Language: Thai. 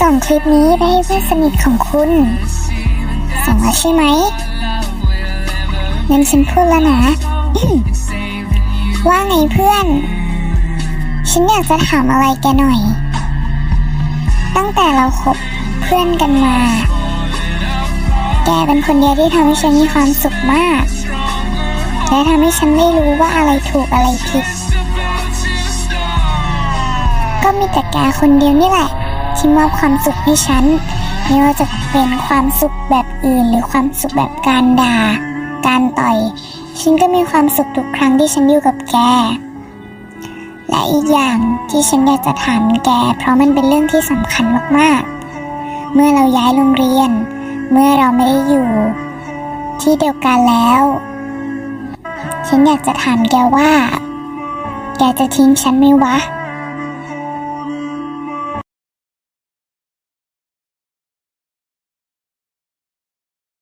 ส่งคลิปนี้ไปให้เพื่อนสนิทของคุณ ส่งแล้วใช่ไหมงั้นฉันพูดแล้วนะ ว่าไงเพื่อน ฉันอยากจะถามอะไรแกหน่อย ตั้งแต่เราคบเพื่อนกันมา แกเป็นคนเดียวที่ทำให้ฉันมีความสุขมาก และทำให้ฉันได้รู้ว่าอะไรถูกอะไรผิด ก็มีแต่แกคนเดียวนี่แหละ ที่มอบความสุขให้ฉัน ไม่ว่าจะเป็นความสุขแบบอื่น หรือความสุขแบบการด่า การต่อย ฉันก็มีความสุขทุกครั้งที่ฉันอยู่กับแก และอีกอย่างที่ฉันอยากจะถามแก เพราะมันเป็นเรื่องที่สำคัญมากๆ เมื่อเราย้ายโรงเรียน เมื่อเราไม่ได้อยู่ ที่เดียวกันแล้ว ฉันอยากจะถามแกว่า แกจะทิ้งฉันไหมวะ